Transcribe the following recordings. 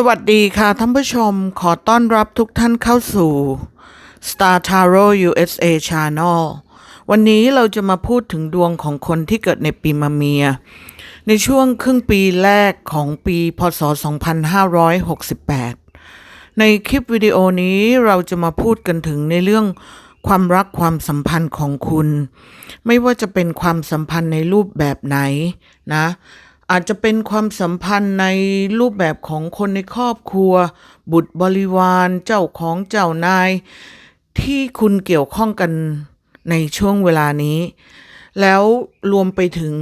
สวัสดีค่ะท่านผู้ชมขอต้อนรับทุกท่านเข้าสู่ Star Tarot USA Channel วันนี้เราจะมาพูดถึงดวงของคนที่เกิดในปีมะเมีย ในช่วงครึ่งปีแรกของปีพศ 2568 ในคลิปวิดีโอนี้เราจะมาพูดกันถึงในเรื่องความรักความสัมพันธ์ของคุณ ไม่ว่าจะเป็นความสัมพันธ์ในรูปแบบไหนนะ อาจจะเป็นความสัมพันธ์ในรูปแบบของคนในครอบครัว บุตรบริวารเจ้าของเจ้านาย ที่คุณเกี่ยวข้องกันในช่วงเวลานี้ แล้วรวมไปถึง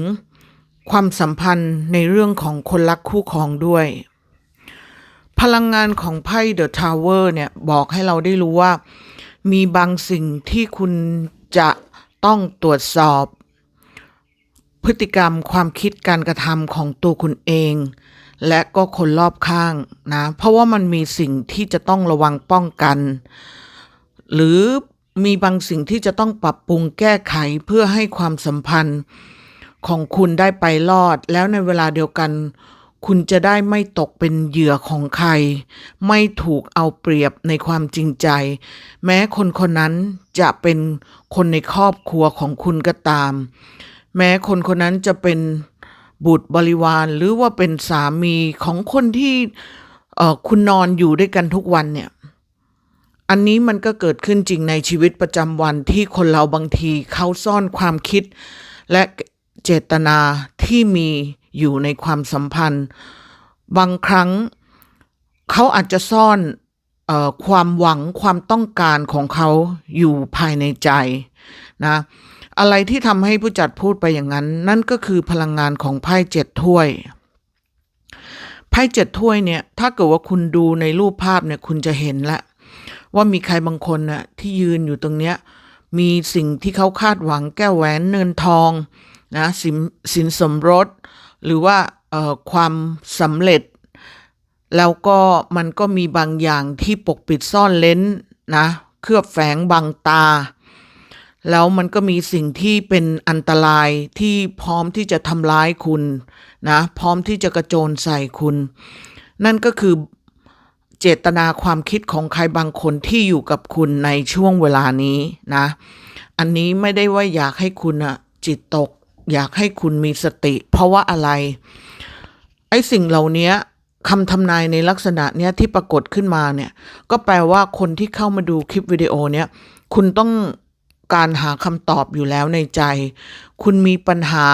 ความสัมพันธ์ในเรื่องของคนรักคู่ครองด้วย พลังงานของไพ่เดอะทาวเวอร์เนี่ยบอกให้เราได้รู้ว่า มีบางสิ่งที่คุณจะต้องตรวจสอบ พฤติกรรมความคิดการกระทำของตัวคุณเอง และก็คนรอบข้างนะ เพราะว่ามันมีสิ่งที่จะต้องระวังป้องกัน หรือมีบางสิ่งที่จะต้องปรับปรุงแก้ไขเพื่อให้ความสัมพันธ์ของคุณได้ไปรอด แล้วในเวลาเดียวกัน คุณจะได้ไม่ตกเป็นเหยื่อของใคร ไม่ถูกเอาเปรียบในความจริงใจ แม้คนคนนั้นจะเป็นคนในครอบครัวของคุณก็ตาม แม้คนคนนั้นจะเป็นบุตรบริวารหรือว่าเป็นสามีของคนที่คุณนอนอยู่ด้วยกันทุกวันเนี่ย อันนี้มันก็เกิดขึ้นจริงในชีวิตประจำวันที่คนเราบางทีเขาซ่อนความคิด และเจตนาที่มีอยู่ในความสัมพันธ์ บางครั้งเขาอาจจะซ่อนออความหวังความต้องการของเขาอยู่ภายในใจนะ อะไรที่ทำให้ผู้จัดพูดไปอย่างนั้น นั่นก็คือพลังงานของไพ่เจ็ดถ้วยไพ่เจ็ดถ้วยเนี่ย ถ้าเกิดว่าคุณดูในรูปภาพเนี่ย คุณจะเห็นแล้วว่ามีใครบางคนน่ะที่ยืนอยู่ตรงเนี้ย มีสิ่งที่เขาคาดหวังแก้วแหวนเนินทองนะสินสินสมรส หรือว่าเอ่อความสำเร็จ แล้วก็มันก็มีบางอย่างที่ปกปิดซ่อนเล้นนะ เคลือบแฝงบังตา แล้วมันก็มีสิ่งที่เป็นอันตรายที่พร้อมที่จะทำร้ายคุณนะพร้อมที่จะกระโจนใส่คุณ นั่นก็คือเจตนาความคิดของใครบางคนที่อยู่กับคุณในช่วงเวลานี้นะ อันนี้ไม่ได้ว่าอยากให้คุณอะจิตตก อยากให้คุณมีสติ เพราะว่าอะไร ไอ้สิ่งเหล่านี้คำทำนายในลักษณะเนี้ยที่ปรากฏขึ้นมาเนี่ย ก็แปลว่าคนที่เข้ามาดูคลิปวิดีโอเนี้ยคุณต้อง การหาคำตอบอยู่แล้วในใจ คุณมีปัญหา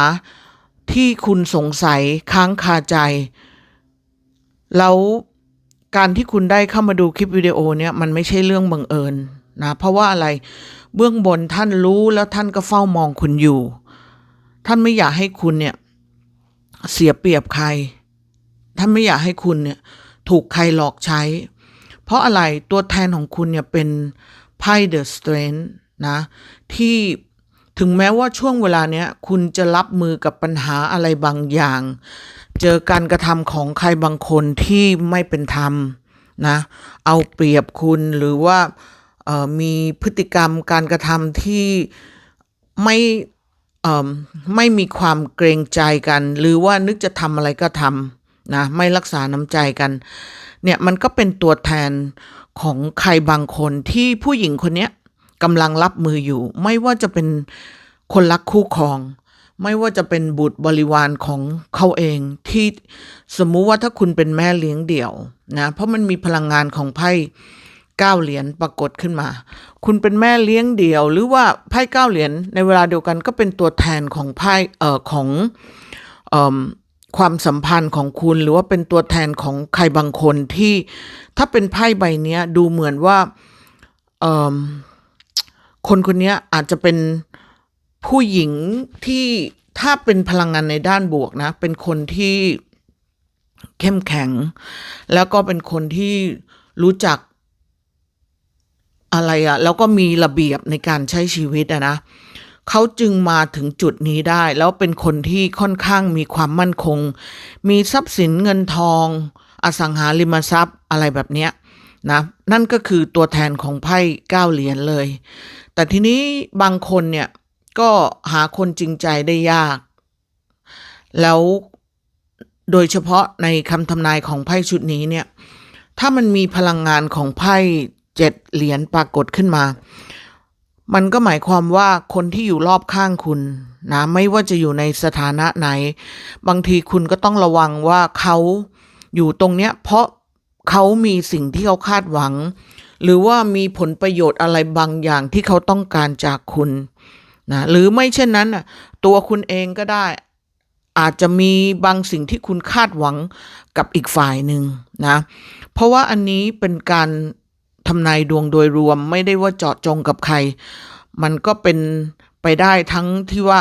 ที่คุณสงสัยค้างคาใจ แล้วการที่คุณได้เข้ามาดูคลิปวิดีโอเนี้ยมันไม่ใช่เรื่องบังเอิญนะ เพราะว่าอะไรเบื้องบนท่านรู้แล้วท่านก็เฝ้ามองคุณอยู่ ท่านไม่อยากให้คุณเนี่ยเสียเปรียบใคร ท่านไม่อยากให้คุณเนี่ยถูกใครหลอกใช้ เพราะอะไรตัวแทนของคุณเนี่ยเป็นไพ่เดอะสเตรนท์ นะที่ถึงแม้ว่าช่วงเวลาเนี้ยคุณจะรับมือกับปัญหาอะไรบางอย่าง เจอการกระทำของใครบางคนที่ไม่เป็นธรรมนะเอาเปรียบคุณหรือว่ามีพฤติกรรมการกระทำที่ไม่ไม่มีความเกรงใจกัน หรือว่านึกจะทำอะไรก็ทำนะไม่รักษาน้ำใจกันเนี่ยมันก็เป็นตัวแทนของใครบางคนที่ผู้หญิงคนเนี้ย กำลังรับมืออยู่ ไม่ว่าจะเป็นคนรักคู่ครอง ไม่ว่าจะเป็นบุตรบริวารของเขาเองที่สมมุติว่าถ้าคุณเป็นแม่เลี้ยงเดี่ยวนะเพราะมันมีพลังงานของไพ่เก้าเหรียญปรากฏขึ้นมา คุณเป็นแม่เลี้ยงเดี่ยว หรือว่าไพ่เก้าเหรียญในเวลาเดียวกันก็เป็นตัวแทนของไพ่เอ่อของเอ่อความสัมพันธ์ของคุณหรือว่าเป็นตัวแทนของใครบางคนที่ถ้าเป็นไพ่ใบนี้ดูเหมือนว่า คนคนนี้อาจจะเป็นผู้หญิงที่ถ้าเป็นพลังงานในด้านบวกนะ เป็นคนที่เข้มแข็ง แล้วก็เป็นคนที่รู้จักอะไรอะแล้วก็มีระเบียบในการใช้ชีวิตอะนะเขาจึงมาถึงจุดนี้ได้ แล้วเป็นคนที่ค่อนข้างมีความมั่นคง มีทรัพย์สินเงินทอง อสังหาริมทรัพย์อะไรแบบเนี้ย นะนั่นก็คือตัวแทนของไพ่เก้าเหรียญเลย แต่ทีนี้บางคนเนี่ยก็หาคนจริงใจได้ยาก แล้วโดยเฉพาะในคำทำนายของไพ่ชุดนี้เนี่ยถ้ามันมีพลังงานของไพ่เจ็ดเหรียญปรากฏขึ้นมา มันก็หมายความว่าคนที่อยู่รอบข้างคุณนะไม่ว่าจะอยู่ในสถานะไหน บางทีคุณก็ต้องระวังว่าเขาอยู่ตรงเนี้ยเพราะ เขามีสิ่งที่เขาคาดหวัง หรือว่ามีผลประโยชน์อะไรบางอย่างที่เขาต้องการจากคุณนะหรือไม่เช่นนั้นน่ะตัวคุณเองก็ได้ อาจจะมีบางสิ่งที่คุณคาดหวังกับอีกฝ่ายหนึ่งนะเพราะว่าอันนี้เป็นการทำนายดวงโดยรวมไม่ได้ว่าเจาะจงกับใคร มันก็เป็นไปได้ทั้งที่ว่า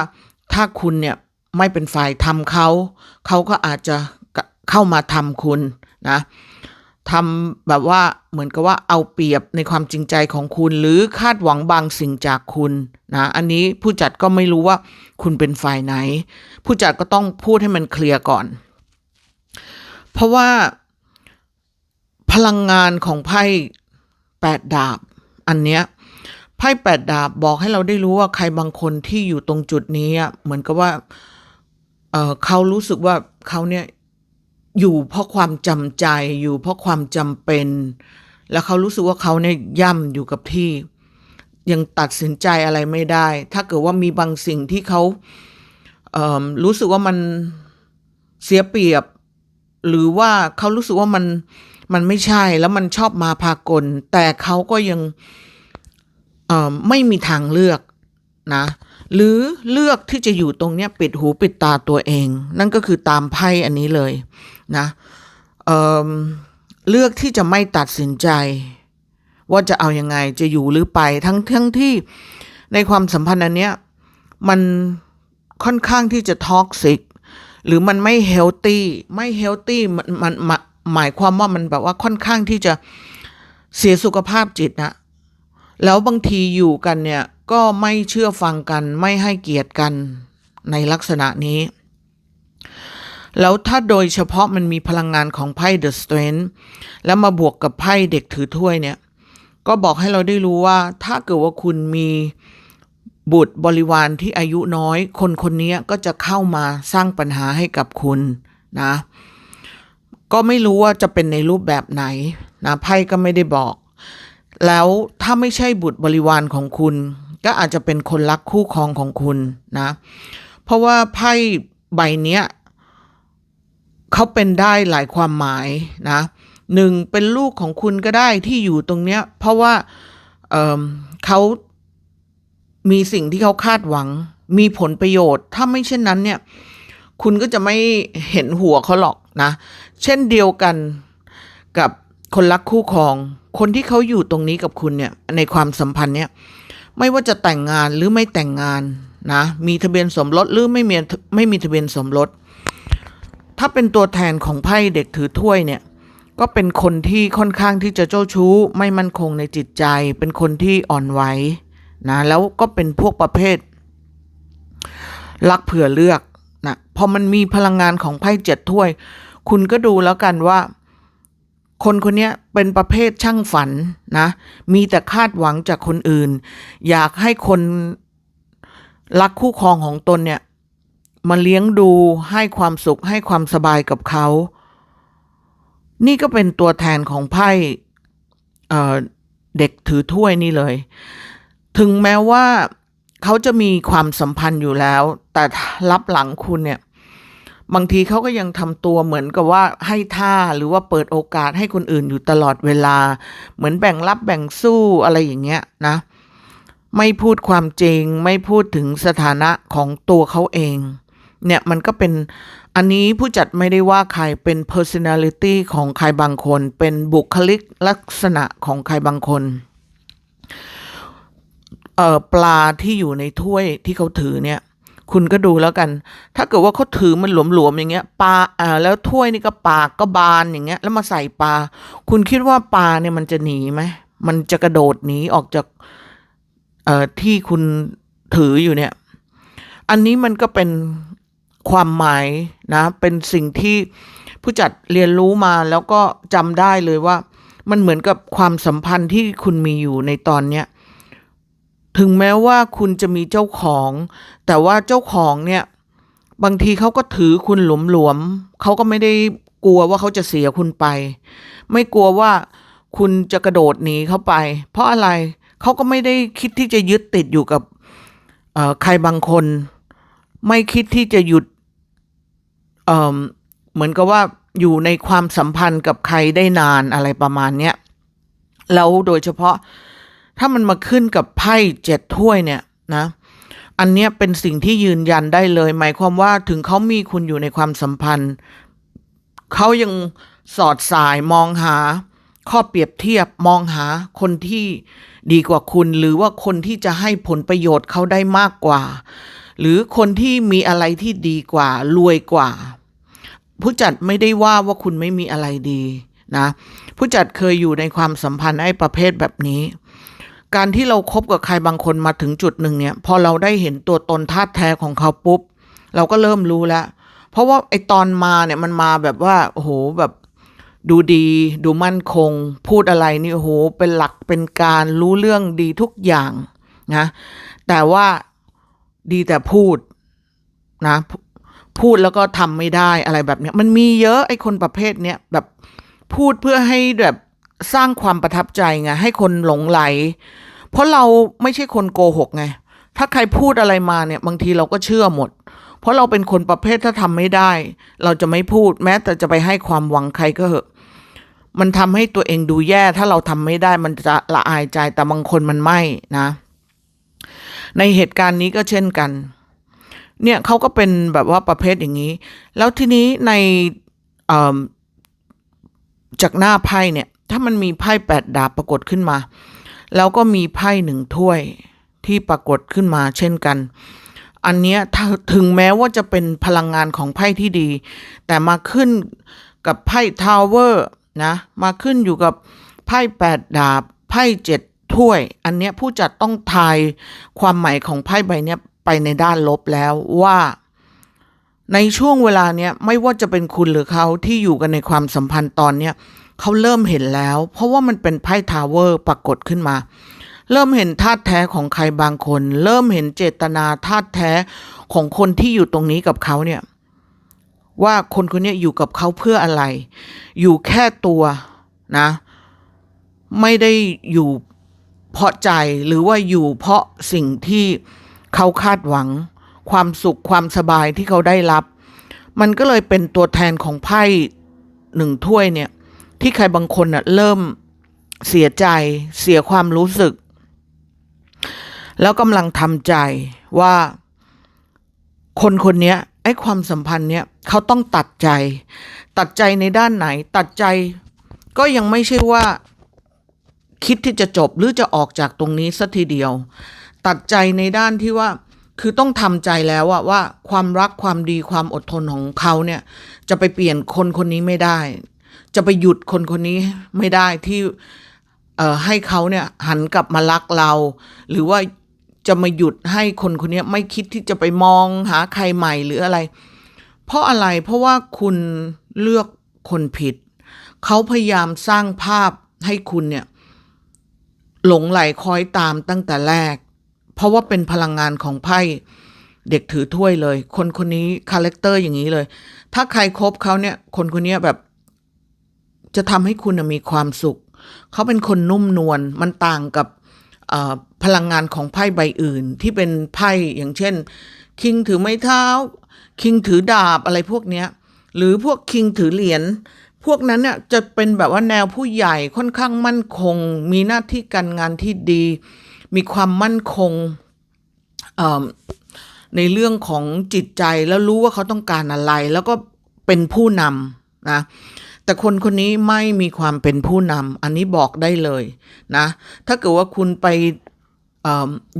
ถ้าคุณเนี่ยไม่เป็นฝ่ายทำเขา เขาก็อาจจะเข้ามาทำคุณนะ ทำแบบว่าเหมือนกับว่าเอาเปรียบในความจริงใจของคุณหรือคาดหวังบางสิ่งจากคุณนะอันนี้ผู้จัดก็ไม่รู้ว่าคุณเป็นฝ่ายไหน ผู้จัดก็ต้องพูดให้มันเคลียร์ก่อน เพราะว่าพลังงานของไพ่แปดดาบ อันเนี้ยไพ่แปดดาบบอกให้เราได้รู้ว่าใครบางคนที่อยู่ตรงจุดนี้เหมือนกับว่าเออเขารู้สึกว่าเขาเนี่ย อยู่เพราะความจำใจอยู่เพราะความจำเป็น แล้วเขารู้สึกว่าเขาเนี่ยย่ำอยู่กับที่ ยังตัดสินใจอะไรไม่ได้ ถ้าเกิดว่ามีบางสิ่งที่เขาเรู้สึกว่ามันเสียเปรียบ หรือว่าเขารู้สึกว่ามันมันไม่ใช่แล้วมันชอบมาพากล แต่เขาก็ยังไม่มีทางเลือกนะ หรือเลือกที่จะอยู่ตรงเนี้ยปิดหูปิดตาตัวเอง นั่นก็คือตามไพ่อันนี้เลยนะเเลือกที่จะไม่ตัดสินใจ ว่าจะเอาอยัางไงจะอยู่หรือไปทั้งทั้งที่ในความสัมพันธ์อันเนี้ยมันค่อนข้างที่จะท็อกซิกหรือมันไม่เฮลตี้ไม่เฮลตี้มันมันหมายความว่ามันแบบว่าค่อนข้างที่จะเสียสุขภาพจิตนะ แล้วบางทีอยู่กันเนี่ยก็ไม่เชื่อฟังกันไม่ให้เกียรติกันในลักษณะนี้ แล้วถ้าโดยเฉพาะมันมีพลังงานของไพ่เดอะสเตรนแล้วมาบวกกับไพ่เด็กถือถ้วยเนี่ย ก็บอกให้เราได้รู้ว่าถ้าเกิดว่าคุณมีบุตรบริวารที่อายุน้อย คนคนนี้ก็จะเข้ามาสร้างปัญหาให้กับคุณนะ ก็ไม่รู้ว่าจะเป็นในรูปแบบไหนนะไพ่ก็ไม่ได้บอก แล้วถ้าไม่ใช่บุตรบริวารของคุณ ก็อาจจะเป็นคนรักคู่ครองของคุณนะ เพราะว่าไพ่ใบเนี้ยเขาเป็นได้หลายความหมายนะหนึ่งเป็นลูกของคุณก็ได้ที่อยู่ตรงเนี้ย เพราะว่าเเขามีสิ่งที่เขาคาดหวัง มีผลประโยชน์ ถ้าไม่เช่นนั้นเนี่ย คุณก็จะไม่เห็นหัวเขาหรอกนะ เช่นเดียวกันกับ คนรักคู่ครอง คนที่เขาอยู่ตรงนี้กับคุณเนี่ยในความสัมพันธ์เนี่ยไม่ว่าจะแต่งงานหรือไม่แต่งงานนะมีทะเบียนสมรสหรือไม่มีไม่มีทะเบียนสมรส ถ้าเป็นตัวแทนของไพ่เด็กถือถ้วยเนี่ยก็เป็นคนที่ค่อนข้างที่จะเจ้าชู้ ไม่มั่นคงในจิตใจ เป็นคนที่อ่อนไหวนะแล้วก็เป็นพวกประเภท รักเผื่อเลือกนะพอมันมีพลังงานของไพ่เจ็ดถ้วย คุณก็ดูแล้วกันว่า คนคนนี้เป็นประเภทช่างฝันนะ มีแต่คาดหวังจากคนอื่น อยากให้คนรักคู่ครองของตนเนี่ยมาเลี้ยงดูให้ความสุขให้ความสบายกับเขา นี่ก็เป็นตัวแทนของไพ่เด็กถือถ้วยนี่เลย ถึงแม้ว่าเขาจะมีความสัมพันธ์อยู่แล้ว แต่รับหลังคุณเนี่ย บางทีเขาก็ยังทำตัวเหมือนกับว่าให้ท่าหรือว่าเปิดโอกาสให้คนอื่นอยู่ตลอดเวลา เหมือนแบ่งรับแบ่งสู้อะไรอย่างเงี้ยนะ ไม่พูดความจริงไม่พูดถึงสถานะของตัวเขาเอง เนี่ยมันก็เป็นอันนี้ผู้จัดไม่ได้ว่าใครเป็น personality ของใครบางคน เป็นบุคลิกลักษณะของใครบางคนเอ่อปลาที่อยู่ในถ้วยที่เขาถือเนี่ย คุณก็ดูแล้วกัน ถ้าเกิดว่าเขาถือมันหลวมๆอย่างเงี้ยปลาอ่าแล้วถ้วยนี่ก็ปากก็บานอย่างเงี้ย แล้วมาใส่ปลา คุณคิดว่าปลาเนี่ยมันจะหนีไหมมันจะกระโดดหนีออกจากเอ่อที่คุณถืออยู่เนี่ย อันนี้มันก็เป็นความหมายนะ เป็นสิ่งที่ผู้จัดเรียนรู้มาแล้วก็จำได้เลยว่า มันเหมือนกับความสัมพันธ์ที่คุณมีอยู่ในตอนเนี้ย ถึงแม้ว่าคุณจะมีเจ้าของ แต่ว่าเจ้าของเนี่ย บางทีเขาก็ถือคุณหลวมๆเขาก็ไม่ได้กลัวว่าเขาจะเสียคุณไป ไม่กลัวว่าคุณจะกระโดดหนีเขาไป เพราะอะไรเขาก็ไม่ได้คิดที่จะยึดติดอยู่กับใครบางคน ไม่คิดที่จะหยุดเเหมือนกับว่าอยู่ในความสัมพันธ์กับใครได้นานอะไรประมาณเนี้ยแล้วโดยเฉพาะ ถ้ามันมาขึ้นกับไพ่เจ็ดถ้วยเนี่ยนะ อันเนี้ยเป็นสิ่งที่ยืนยันได้เลย หมายความว่าถึงเขามีคุณอยู่ในความสัมพันธ์ เขายังสอดสายมองหา ข้อเปรียบเทียบมองหาคนที่ดีกว่าคุณ หรือว่าคนที่จะให้ผลประโยชน์เขาได้มากกว่า หรือคนที่มีอะไรที่ดีกว่า รวยกว่า ผู้จัดไม่ได้ว่าว่าคุณไม่มีอะไรดีนะ ผู้จัดเคยอยู่ในความสัมพันธ์ไอ้ประเภทแบบนี้ การที่เราครบกับใครบางคนมาถึงจุดหนึ่งเนี่ยพอเราได้เห็นตัวตนธาตุแท้ของเขาปุ๊บ เราก็เริ่มรู้แล้ว เพราะว่าไอตอนมาเนี่ยมันมาแบบว่าโอ้โหแบบดูดีดูมั่นคง พูดอะไรนี่โอ้โหเป็นหลักเป็นการรู้เรื่องดีทุกอย่างนะแต่ว่าดีแต่พูดนะพูดแล้วก็ทำไม่ได้อะไรแบบเนี้ย มันมีเยอะไอคนประเภทเนี้ยแบบพูดเพื่อให้แบบ สร้างความประทับใจไงให้คนหลงไหล เพราะเราไม่ใช่คนโกหกไง ถ้าใครพูดอะไรมาเนี่ย บางทีเราก็เชื่อหมด เพราะเราเป็นคนประเภทถ้าทำไม่ได้ เราจะไม่พูดแม้แต่จะไปให้ความหวังใครก็เหอะมันทำให้ตัวเองดูแย่ ถ้าเราทำไม่ได้มันจะละอายใจแต่บางคนมันไม่นะ ในเหตุการณ์นี้ก็เช่นกัน เนี่ยเขาก็เป็นแบบว่าประเภทอย่างนี้ แล้วทีนี้ในจากหน้าไพ่เนี่ย ถ้ามันมีไพ่แปดดาบปรากฏขึ้นมา แล้วก็มีไพ่หนึ่งถ้วยที่ปรากฏขึ้นมาเช่นกัน อันเนี้ยถึงแม้ว่าจะเป็นพลังงานของไพ่ที่ดี แต่มาขึ้นกับไพ่ทาวเวอร์นะมาขึ้นอยู่กับไพ่แปดดาบไพ่เจ็ดถ้วย อันเนี้ยผู้จัดต้องทายความหมายของไพ่ใบเนี้ยไปในด้านลบแล้วว่า ในช่วงเวลาเนี้ยไม่ว่าจะเป็นคุณหรือเขาที่อยู่กันในความสัมพันธ์ตอนเนี้ย เขาเริ่มเห็นแล้ว เพราะว่ามันเป็นไพ่ทาวเวอร์ปรากฏขึ้นมา เริ่มเห็นธาตุแท้ของใครบางคน เริ่มเห็นเจตนาธาตุแท้ของคนที่อยู่ตรงนี้กับเขาเนี่ยว่าคนคนนี้อยู่กับเขาเพื่ออะไร อยู่แค่ตัวนะ ไม่ได้อยู่เพราะใจหรือว่าอยู่เพราะสิ่งที่เขาคาดหวัง ความสุขความสบายที่เขาได้รับ มันก็เลยเป็นตัวแทนของไพ่หนึ่งถ้วยเนี่ย ที่ใครบางคนน่ะเริ่มเสียใจ เสียความรู้สึก แล้วกำลังทำใจว่าคนคนนี้ไอ้ความสัมพันธ์เนี้ยเขาต้องตัดใจ ตัดใจในด้านไหน ตัดใจก็ยังไม่ใช่ว่า คิดที่จะจบหรือจะออกจากตรงนี้สัทีเดียว ตัดใจในด้านที่ว่า คือต้องทำใจแล้วอะว่าความรักความดีความอดทนของเขาเนี่ย จะไปเปลี่ยนคนคนนี้ไม่ได้ จะไปหยุดคนคนนี้ไม่ได้ที่เอ่อให้เขาเนี่ยหันกลับมารักเรา หรือว่าจะมาหยุดให้คนคนนี้ไม่คิดที่จะไปมองหาใครใหม่หรืออะไร เพราะอะไรเพราะว่าคุณเลือกคนผิด เขาพยายามสร้างภาพให้คุณเนี่ย หลงไหลคอยตามตั้งแต่แรก เพราะว่าเป็นพลังงานของไพ่เด็กถือถ้วยเลย คนคนนี้คาแรคเตอร์อย่างนี้เลย ถ้าใครครบเขาเนี่ย คนคนนี้แบบ จะทำให้คุณมีความสุข เขาเป็นคนนุ่มนวลมันต่างกับพลังงานของไพ่ใบอื่น ที่เป็นไพ่อย่างเช่น คิงถือไม้เท้า คิงถือดาบอะไรพวกเนี้ยหรือพวกคิงถือเหรียญพวกนั้นเนี่ยจะเป็นแบบว่าแนวผู้ใหญ่ค่อนข้างมั่นคง มีหน้าที่การงานที่ดี มีความมั่นคงในเรื่องของจิตใจแล้วรู้ว่าเขาต้องการอะไร แล้วก็เป็นผู้นำนะ แต่คนคนนี้ไม่มีความเป็นผู้นำอันนี้บอกได้เลยนะ ถ้าเกิดว่าคุณไป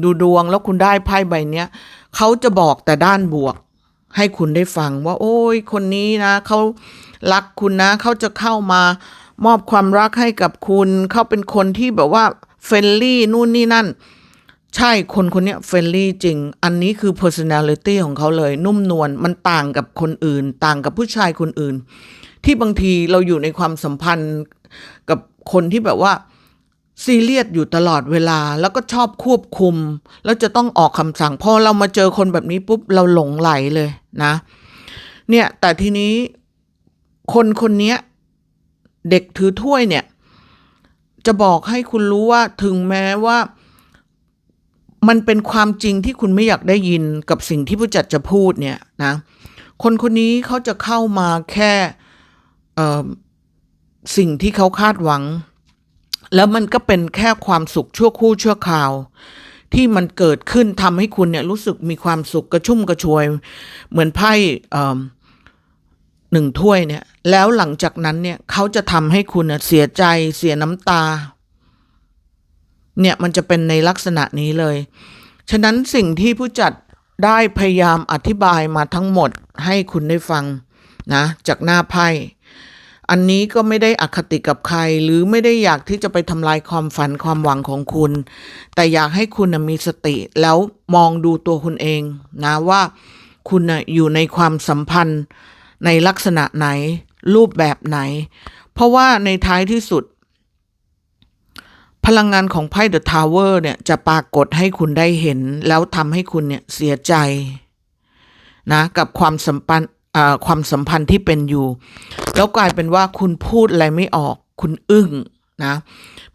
ดูดวงแล้วคุณได้ไพ่ใบเนี้ยเขาจะบอกแต่ด้านบวก ให้คุณได้ฟังว่า โอ้ยคนนี้นะเขารักคุณนะเขาจะเข้ามามอบความรักให้กับคุณเขาเป็นคนที่แบบว่าเฟรนลี่นู่นนี่นั่น ใช่คนคนนี้เฟรนลี่จริง อันนี้คือ personality ของเขาเลย นุ่มนวลมันต่างกับคนอื่น ต่างกับผู้ชายคนอื่น ที่บางทีเราอยู่ในความสัมพันธ์กับคนที่แบบว่าซีเรียสอยู่ตลอดเวลาแล้วก็ชอบควบคุม แล้วจะต้องออกคำสั่งพอเรามาเจอคนแบบนี้ปุ๊บเราหลงไหลเลยนะ เนี่ยแต่ทีนี้คนคนนี้เด็กถือถ้วยเนี่ย จะบอกให้คุณรู้ว่าถึงแม้ว่า มันเป็นความจริงที่คุณไม่อยากได้ยินกับสิ่งที่ผู้จัดจะพูดเนี่ยนะ คนคนนี้เขาจะเข้ามาแค่ สิ่งที่เขาคาดหวัง แล้วมันก็เป็นแค่ความสุขชั่วครู่ชั่วคราว ที่มันเกิดขึ้นทำให้คุณเนี่ยรู้สึกมีความสุขกระชุ่มกระชวย เหมือนไพ่หนึ่งถ้วยเนี่ย แล้วหลังจากนั้นเนี่ยเขาจะทำให้คุณน่ะเสียใจเสียน้ำตา เนี่ยมันจะเป็นในลักษณะนี้เลย ฉะนั้นสิ่งที่ผู้จัดได้พยายามอธิบายมาทั้งหมดให้คุณได้ฟังนะ จากหน้าไพ่ อันนี้ก็ไม่ได้อคติกับใคร หรือไม่ได้อยากที่จะไปทำลายความฝันความหวังของคุณ แต่อยากให้คุณมีสติแล้วมองดูตัวคุณเองนะว่าคุณอยู่ในความสัมพันธ์ในลักษณะไหน รูปแบบไหน เพราะว่าในท้ายที่สุด พลังงานของไพ่เดอะทาวเวอร์เนี่ยจะปรากฏให้คุณได้เห็น แล้วทำให้คุณเนี่ยเสียใจนะกับความสัมพันธ์ ความสัมพันธ์ที่เป็นอยู่ แล้วกลายเป็นว่าคุณพูดอะไรไม่ออก คุณอึ้งนะ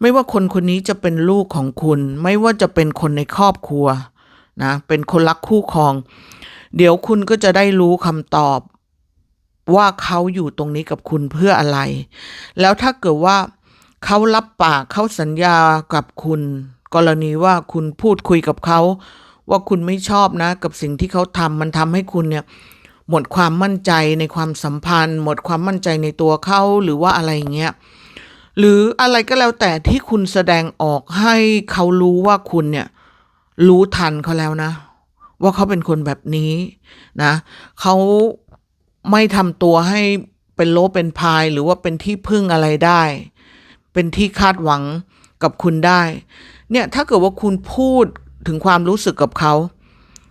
ไม่ว่าคนคนนี้จะเป็นลูกของคุณ ไม่ว่าจะเป็นคนในครอบครัวนะเป็นคนรักคู่ครอง เดี๋ยวคุณก็จะได้รู้คำตอบว่าเขาอยู่ตรงนี้กับคุณเพื่ออะไร แล้วถ้าเกิดว่าเขารับปากเขาสัญญากับคุณ กรณีว่าคุณพูดคุยกับเขา ว่าคุณไม่ชอบนะ กับสิ่งที่เขาทำมันทำให้คุณเนี่ย หมดความมั่นใจในความสัมพันธ์ หมดความมั่นใจในตัวเขาหรือว่าอะไรเงี้ยหรืออะไรก็แล้วแต่ที่คุณแสดงออกให้เขารู้ว่าคุณเนี่ยรู้ทันเขาแล้วนะ ว่าเขาเป็นคนแบบนี้นะเขาไม่ทำตัวให้เป็นโลเป็นพาย หรือว่าเป็นที่พึ่งอะไรได้ เป็นที่คาดหวังกับคุณได้ เนี่ยถ้าเกิดว่าคุณพูดถึงความรู้สึกกับเขา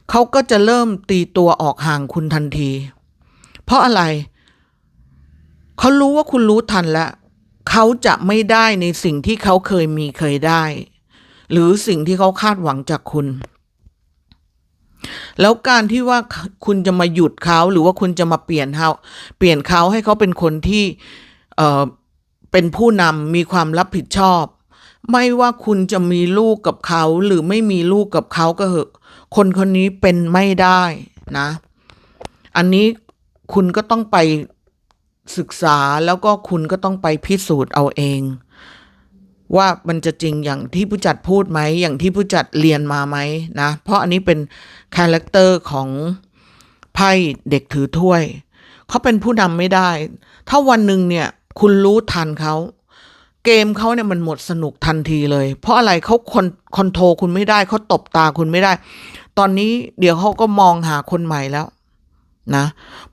เขาก็จะเริ่มตีตัวออกห่างคุณทันที เพราะอะไร เขารู้ว่าคุณรู้ทันแล้วเขาจะไม่ได้ในสิ่งที่เขาเคยมีเคยได้ หรือสิ่งที่เขาคาดหวังจากคุณ แล้วการที่ว่าคุณจะมาหยุดเขาหรือว่าคุณจะมาเปลี่ยนเขาเปลี่ยนเขาให้เขาเป็นคนที่เอ่อเป็นผู้นำมีความรับผิดชอบ ไม่ว่าคุณจะมีลูกกับเขาหรือไม่มีลูกกับเขาก็เหอะ คนคนนี้เป็นไม่ได้นะ อันนี้คุณก็ต้องไปศึกษาแล้วก็คุณก็ต้องไปพิสูจน์เอาเอง ว่ามันจะจริงอย่างที่ผู้จัดพูดไหมอย่างที่ผู้จัดเรียนมาไหมนะ เพราะอันนี้เป็นคาแรคเตอร์ของไพ่เด็กถือถ้วย เขาเป็นผู้นำไม่ได้ ถ้าวันหนึ่งเนี่ยคุณรู้ทันเขาเกมเขาเนี่ยมันหมดสนุกทันทีเลย เพราะอะไรเขาคอนคอนโทรคุณไม่ได้เขาตบตาคุณไม่ได้ ตอนนี้เดี๋ยวเขาก็มองหาคนใหม่แล้วนะ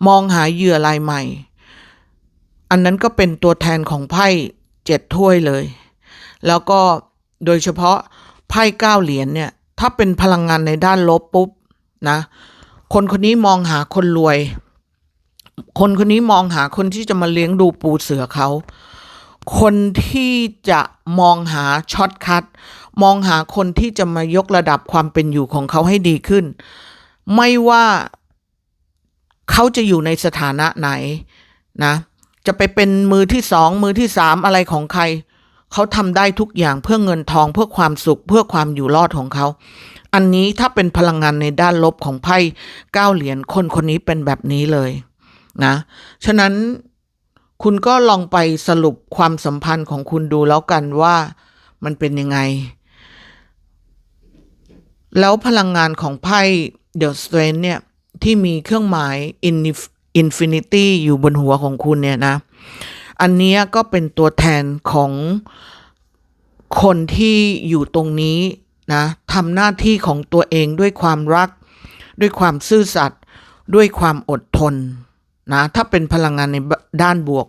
มองหาเหยื่อรายใหม่ อันนั้นก็เป็นตัวแทนของไพ่เจ็ดถ้วยเลย แล้วก็โดยเฉพาะไพ่เก้าเหรียญเนี่ย ถ้าเป็นพลังงานในด้านลบปุ๊บนะ คนคนนี้มองหาคนรวย คนคนนี้มองหาคนที่จะมาเลี้ยงดูปูเสือเขา คนที่จะมองหาช็อตคัท มองหาคนที่จะมายกระดับความเป็นอยู่ของเขาให้ดีขึ้น ไม่ว่าเขาจะอยู่ในสถานะไหนนะ จะไปเป็นมือที่สองมือที่สามอะไรของใคร เขาทำได้ทุกอย่างเพื่อเงินทองเพื่อความสุขเพื่อความอยู่รอดของเขา อันนี้ถ้าเป็นพลังงานในด้านลบของไพ่เก้าเหรียญคนคนนี้เป็นแบบนี้เลยนะ ฉะนั้นคุณก็ลองไปสรุปความสัมพันธ์ของคุณดูแล้วกันว่ามันเป็นยังไง แล้วพลังงานของไพ่ The Strength เนี่ย ที่มีเครื่องหมาย Infinity อยู่บนหัวของคุณเนี่ยนะ อันนี้ก็เป็นตัวแทนของคนที่อยู่ตรงนี้นะทำหน้าที่ของตัวเองด้วยความรัก ด้วยความซื่อสัตย์ด้วยความอดทนนะถ้าเป็นพลังงานในด้านบวก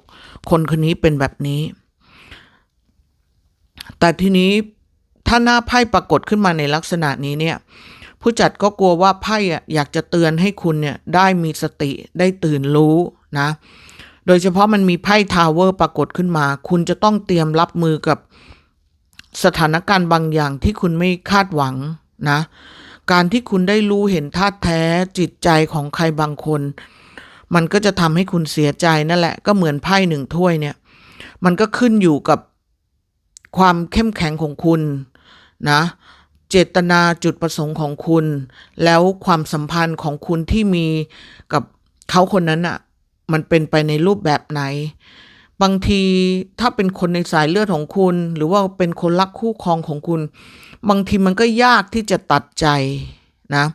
คนคนนี้เป็นแบบนี้ แต่ทีนี้ ถ้าหน้าไพ่ปรากฏขึ้นมาในลักษณะนี้เนี่ย ผู้จัดก็กลัวว่าไพ่อะอยากจะเตือนให้คุณเนี่ยได้มีสติได้ตื่นรู้นะ โดยเฉพาะมันมีไพ่ทาวเวอร์ปรากฏขึ้นมา คุณจะต้องเตรียมรับมือกับสถานการณ์บางอย่างที่คุณไม่คาดหวังนะ การที่คุณได้รู้เห็นท่าตุแท้จิตใจของใครบางคน มันก็จะทำให้คุณเสียใจนั่นแหละ ก็เหมือนไพ่หนึ่งถ้วยเนี่ย มันก็ขึ้นอยู่กับความเข้มแข็งของคุณ นะเจตนาจุดประสงค์ของคุณ แล้วความสัมพันธ์ของคุณที่มีกับเขาคนนั้นอะ่ะมันเป็นไปในรูปแบบไหน บางทีถ้าเป็นคนในสายเลือดของคุณ หรือว่าเป็นคนรักคู่ครองของคุณ บางทีมันก็ยากที่จะตัดใจนะ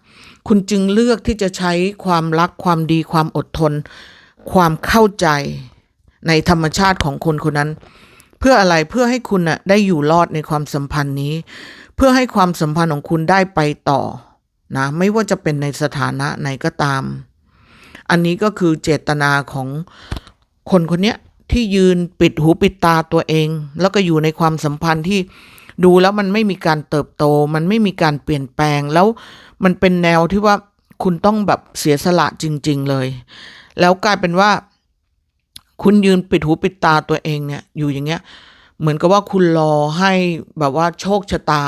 คุณจึงเลือกที่จะใช้ความรักความดีความอดทน ความเข้าใจในธรรมชาติของคนคนนั้น เพื่ออะไรเพื่อให้คุณน่ะได้อยู่รอดในความสัมพันธ์นี้ เพื่อให้ความสัมพันธ์ของคุณได้ไปต่อนะไม่ว่าจะเป็นในสถานะไหนก็ตาม อันนี้ก็คือเจตนาของคนคนเนี้ยที่ยืนปิดหูปิดตาตัวเอง แล้วก็อยู่ในความสัมพันธ์ที่ดูแล้วมันไม่มีการเติบโต มันไม่มีการเปลี่ยนแปลงแล้วมันเป็นแนวที่ว่าคุณต้องแบบเสียสละจริง ๆเลย แล้วกลายเป็นว่า คุณยืนปิดหูปิดตาตัวเองเนี่ย อยู่อย่างเงี้ย เหมือนกับว่าคุณรอให้แบบว่าโชคชะตา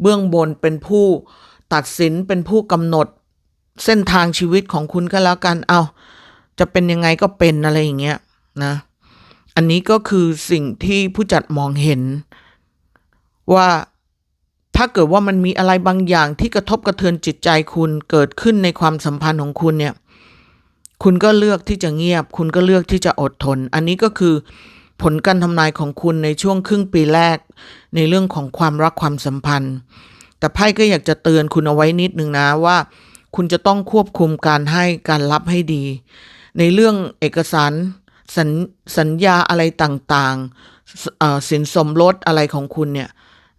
เบื้องบนเป็นผู้ตัดสินเป็นผู้กำหนดเส้นทางชีวิตของคุณก็แล้วกัน เอาจะเป็นยังไงก็เป็นอะไรอย่างเงี้ยนะ อันนี้ก็คือสิ่งที่ผู้จัดมองเห็น ว่าถ้าเกิดว่ามันมีอะไรบางอย่างที่กระทบกระเทือนจิตใจคุณเกิดขึ้นในความสัมพันธ์ของคุณเนี่ย คุณก็เลือกที่จะเงียบ คุณก็เลือกที่จะอดทน อันนี้ก็คือ ผลการทำนายของคุณในช่วงครึ่งปีแรก ในเรื่องของความรักความสัมพันธ์ แต่ไพ่ก็อยากจะเตือนคุณเอาไว้นิดนึงนะว่า คุณจะต้องควบคุมการให้การรับให้ดี ในเรื่องเอกสารสัญสัญญาอะไรต่างๆสินสมรสอะไรของคุณเนี่ย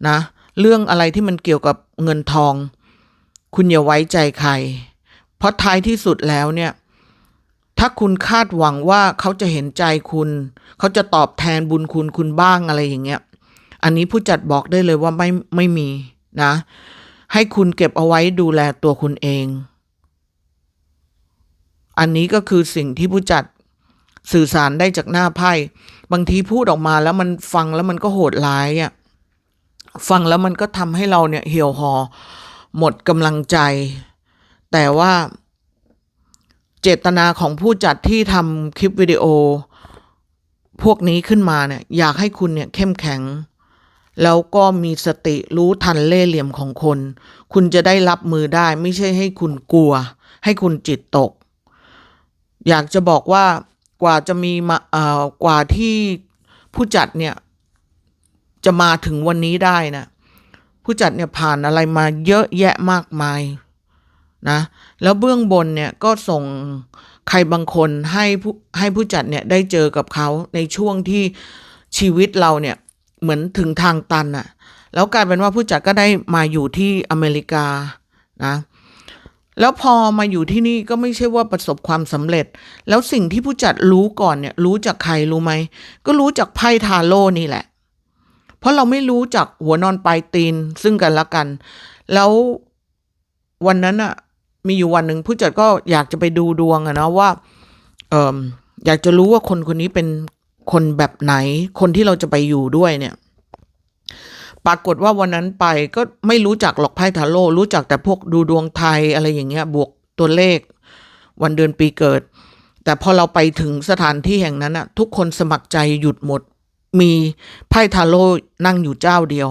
นะเรื่องอะไรที่มันเกี่ยวกับเงินทอง คุณอย่าไว้ใจใคร เพราะท้ายที่สุดแล้วเนี่ย ถ้าคุณคาดหวังว่าเขาจะเห็นใจคุณ เขาจะตอบแทนบุญคุณคุณบ้างอะไรอย่างเงี้ย อันนี้ผู้จัดบอกได้เลยว่าไม่ไม่มีนะ ให้คุณเก็บเอาไว้ดูแลตัวคุณเอง อันนี้ก็คือสิ่งที่ผู้จัดสื่อสารได้จากหน้าไพ่ บางทีพูดออกมาแล้วมันฟังแล้วมันก็โหดร้ายอะ ฟังแล้วมันก็ทำให้เราเนี่ยเหี่ยวหอ หมดกำลังใจ แต่ว่า เจตนาของผู้จัดที่ทำคลิปวิดีโอ พวกนี้ขึ้นมาเนี่ยอยากให้คุณเนี่ยเข้มแข็ง แล้วก็มีสติรู้ทันเล่เหลี่ยมของคน คุณจะได้รับมือได้ไม่ใช่ให้คุณกลัว ให้คุณจิตตก อยากจะบอกว่ากว่าจะมีมาเอ่อกว่าที่ผู้จัดเนี่ยจะมาถึงวันนี้ได้นะผู้จัดเนี่ยผ่านอะไรมาเยอะแยะมากมาย นะแล้วเบื้องบนเนี่ยก็ส่งใครบางคนให้ผู้ให้ผู้จัดเนี่ยได้เจอกับเขาในช่วงที่ชีวิตเราเนี่ยเหมือนถึงทางตันอะแล้วกลายเป็นว่าผู้จัดก็ได้มาอยู่ที่อเมริกานะแล้วพอมาอยู่ที่นี่ก็ไม่ใช่ว่าประสบความสำเร็จ แล้วสิ่งที่ผู้จัดรู้ก่อนเนี่ยรู้จากใครรู้ไหม ก็รู้จากไพ่ทาโร่นี่แหละ เพราะเราไม่รู้จากหัวนอนปลายตีนซึ่งกันและกัน แล้ววันนั้นอะ มีอยู่วันหนึ่งผู้จัดก็อยากจะไปดูดวงอะนะว่าเอออยากจะรู้ว่าคนคนนี้เป็นคนแบบไหน คนที่เราจะไปอยู่ด้วยเนี่ย ปรากฏว่าวันนั้นไปก็ไม่รู้จักหรอกไพ่ทาโร่รู้จักแต่พวกดูดวงไทยอะไรอย่างเงี้ย บวกตัวเลข วันเดือนปีเกิด แต่พอเราไปถึงสถานที่แห่งนั้นอะทุกคนสมัครใจหยุดหมด มีไพ่ทาโร่นั่งอยู่เจ้าเดียว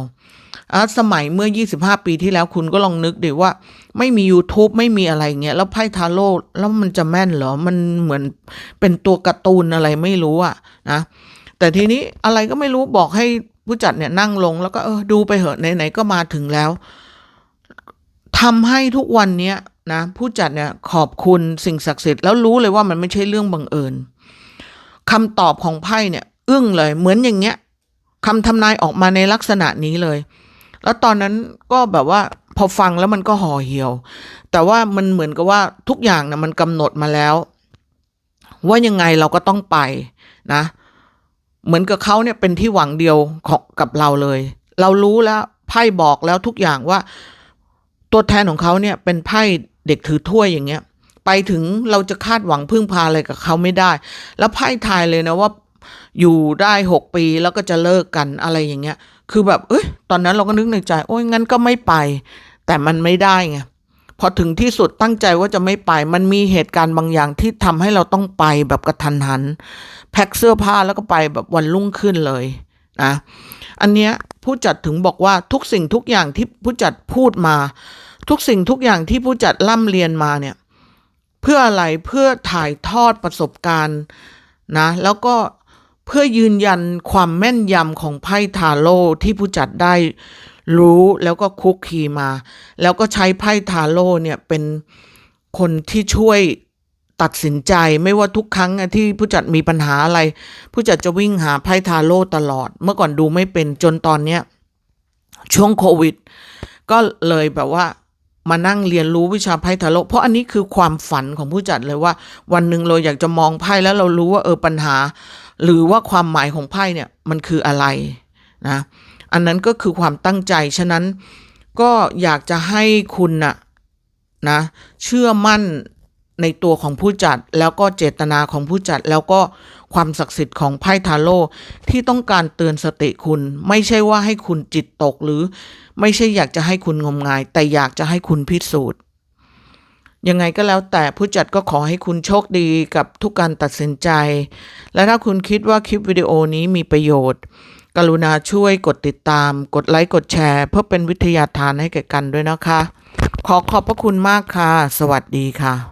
อะสมัยเมื่อ 25 ปีที่แล้วคุณก็ลองนึกดิว่า ไม่มี YouTube ไม่มีอะไรเงี้ย แล้วไพ่ทาโร่แล้วมันจะแม่นเหรอ มันเหมือนเป็นตัวการ์ตูนอะไรไม่รู้อะนะ แต่ทีนี้อะไรก็ไม่รู้บอกให้ผู้จัดเนี่ยนั่งลงแล้วก็เออดูไปเหอะไหนๆก็มาถึงแล้วทำให้ทุกวันเนี้ยนะผู้จัดเนี่ยขอบคุณสิ่งศักดิ์สิทธิ์แล้วรู้เลยว่ามันไม่ใช่เรื่องบังเอิญคำตอบของไพ่เนี่ย อึ้งเลยเหมือนอย่างเงี้ยคำทำนายออกมาในลักษณะนี้เลย แล้วตอนนั้นก็แบบว่าพอฟังแล้วมันก็ห่อเหี่ยว แต่ว่ามันเหมือนกับว่าทุกอย่างนะมันกำหนดมาแล้ว ว่ายังไงเราก็ต้องไปนะ เหมือนกับเขาเนี่ยเป็นที่หวังเดียวของกับเราเลย เรารู้แล้วไพ่บอกแล้วทุกอย่างว่า ตัวแทนของเขาเนี่ยเป็นไพ่เด็กถือถ้วยอย่างเงี้ย ไปถึงเราจะคาดหวังพึ่งพาอะไรกับเขาไม่ได้ แล้วไพ่ทายเลยนะว่า อยู่ได้หกปีแล้วก็จะเลิกกันอะไรอย่างเงี้ย คือแบบ เอ้ย ตอนนั้นเราก็นึกในใจ โอ้ยงั้นก็ไม่ไป แต่มันไม่ได้ไงพอถึงที่สุดตั้งใจว่าจะไม่ไป มันมีเหตุการณ์บางอย่างที่ทำให้เราต้องไปแบบกระทันหัน แพ็คเสื้อผ้าแล้วก็ไปแบบวันรุ่งขึ้นเลยนะอันเนี้ยผู้จัดถึงบอกว่าทุกสิ่งทุกอย่างที่ผู้จัดพูดมา ทุกสิ่งทุกอย่างที่ผู้จัดล่ำเรียนมาเนี่ย เพื่ออะไรเพื่อถ่ายทอดประสบการณ์นะ แล้วก็ พื่อยืนยันความแม่นยำของไพ่ทาโร่ที่ผู้จัดได้รู้แล้วก็คุกคีมา แล้วก็ใช้ไพ่ทาโร่เนี่ยเป็นคนที่ช่วยตัดสินใจไม่ว่าทุกครั้งที่ผู้จัดมีปัญหาอะไร ผู้จัดจะวิ่งหาไพ่ทาโร่ตลอด เมื่อก่อนดูไม่เป็นจนตอนเนี้ยช่วงโควิด ก็เลยแบบว่ามานั่งเรียนรู้วิชาไพ่ทาโร่เพราะอันนี้คือความฝันของผู้จัดเลยว่า วันหนึ่งเราอยากจะมองไพ่แล้วเรารู้ว่าเออปัญหา หรือว่าความหมายของไพ่เนี่ยมันคืออะไรนะอันนั้นก็คือความตั้งใจ ฉะนั้นก็อยากจะให้คุณน่ะนะเชื่อมั่นในตัวของผู้จัดแล้วก็เจตนาของผู้จัดแล้วก็ความศักดิ์สิทธิ์ของไพ่ทาโร่ที่ต้องการเตือนสติคุณ ไม่ใช่ว่าให้คุณจิตตกหรือ ไม่ใช่อยากจะให้คุณงมงาย แต่อยากจะให้คุณพิสูจน์ ยังไงก็แล้วแต่ผู้จัดก็ขอให้คุณโชคดีกับทุกการตัดสินใจ และถ้าคุณคิดว่าคลิปวิดีโอนี้มีประโยชน์ กรุณาช่วยกดติดตาม กดไลค์ กดแชร์ เพื่อเป็นวิทยาทานให้แก่กันด้วยนะคะ ขอขอบพระคุณมากค่ะ สวัสดีค่ะ